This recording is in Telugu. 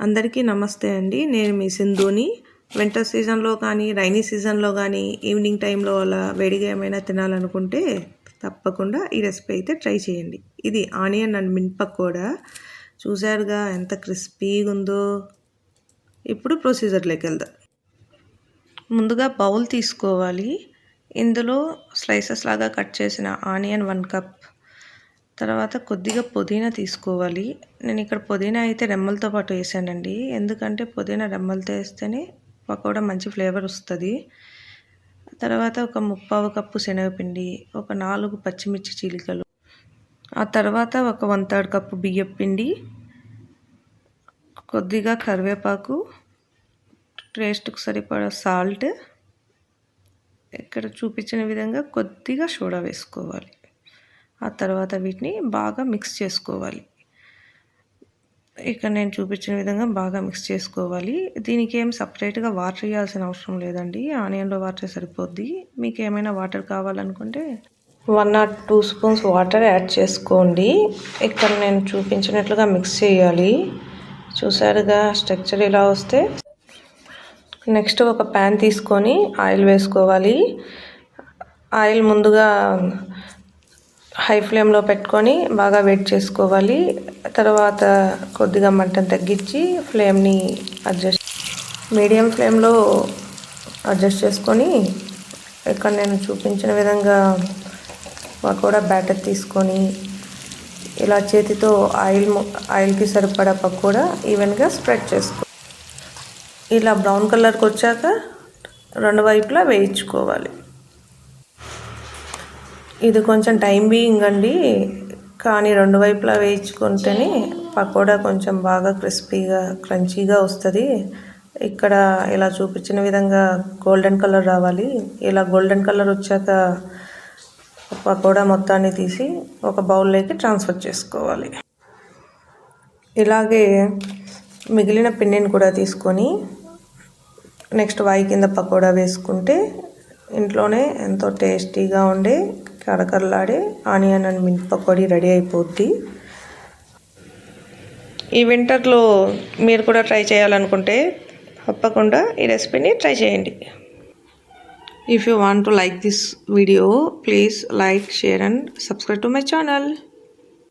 అందరికీ నమస్తే అండి. నేను మీ సింధుని. వింటర్ సీజన్లో కానీ రైనీ సీజన్లో కానీ ఈవినింగ్ టైంలో అలా వేడిగా ఏమైనా తినాలనుకుంటే తప్పకుండా ఈ రెసిపీ అయితే ట్రై చేయండి. ఇది ఆనియన్ అండ్ మినప చూసారుగా ఎంత క్రిస్పీగా ఉందో. ఇప్పుడు ప్రొసీజర్లోకి వెళ్దాం. ముందుగా బౌల్ తీసుకోవాలి. ఇందులో స్లైసెస్ లాగా కట్ చేసిన ఆనియన్ వన్ కప్ తర్వాత కొద్దిగా పుదీనా తీసుకోవాలి. నేను ఇక్కడ పుదీనా అయితే రెమ్మలతో పాటు వేసానండి. ఎందుకంటే పుదీనా రెమ్మలతో వేస్తేనే పకోడా మంచి ఫ్లేవర్ వస్తుంది. తర్వాత ఒక ముప్పావు కప్పు శనగపిండి ఒక నాలుగు పచ్చిమిర్చి చీలికలు ఆ తర్వాత ఒక వన్ థర్డ్ కప్పు బియ్యం పిండి కొద్దిగా కరివేపాకు టేస్ట్కు సరిపడా సాల్ట్ ఇక్కడ చూపించిన విధంగా కొద్దిగా సోడా వేసుకోవాలి. ఆ తర్వాత వీటిని బాగా మిక్స్ చేసుకోవాలి. ఇక్కడ నేను చూపించిన విధంగా బాగా మిక్స్ చేసుకోవాలి. దీనికి ఏం సపరేట్గా వాటర్ వేయాల్సిన అవసరం లేదండి. ఆనియన్లో వాటర్ సరిపోద్ది. మీకు ఏమైనా వాటర్ కావాలనుకుంటే one or two spoons water add చేసుకోండి. ఇక్కడ నేను చూపించినట్లుగా మిక్స్ చేయాలి. చూసారుగా స్ట్రక్చర్ ఇలా వస్తే? నెక్స్ట్ ఒక ప్యాన్ తీసుకొని ఆయిల్ వేసుకోవాలి. ఆయిల్ ముందుగా హై ఫ్లేమ్లో పెట్టుకొని బాగా వెయిట్ చేసుకోవాలి. తర్వాత కొద్దిగా మంటను తగ్గించి ఫ్లేమ్ని అడ్జస్ట్ మీడియం ఫ్లేమ్లో అడ్జస్ట్ చేసుకొని ఇక్కడ నేను చూపించిన విధంగా పకోడా బ్యాటర్ తీసుకొని ఇలా చేతితో ఆయిల్ ఆయిల్కి సరిపడా పకోడా ఈవెన్గా స్ప్రెడ్ చేసుకో ఇలా బ్రౌన్ కలర్కి వచ్చాక రెండు వైపులా వేయించుకోవాలి. ఇది కొంచెం టైం బీయింగ్ అండి. కానీ రెండు వైపులా వేయించుకుంటేనే పకోడా కొంచెం బాగా క్రిస్పీగా క్రంచీగా వస్తుంది. ఇక్కడ ఇలా చూపించిన విధంగా గోల్డెన్ కలర్ రావాలి. ఇలా గోల్డెన్ కలర్ వచ్చాక పకోడా మొత్తాన్ని తీసి ఒక బౌల్లోకి ట్రాన్స్ఫర్ చేసుకోవాలి. ఇలాగే మిగిలిన పిండిని కూడా తీసుకొని నెక్స్ట్ వాయి కింద పకోడా వేసుకుంటే ఇంట్లోనే ఎంతో టేస్టీగా ఉండే కరకరలాడే ఆనియన్ అండ్ పకోడీ రెడీ అయిపోద్ది. ఈ వింటర్లో మీరు కూడా ట్రై చేయాలనుకుంటే తప్పకుండా ఈ రెసిపీని ట్రై చేయండి. If you want to like this video please like share and subscribe to my channel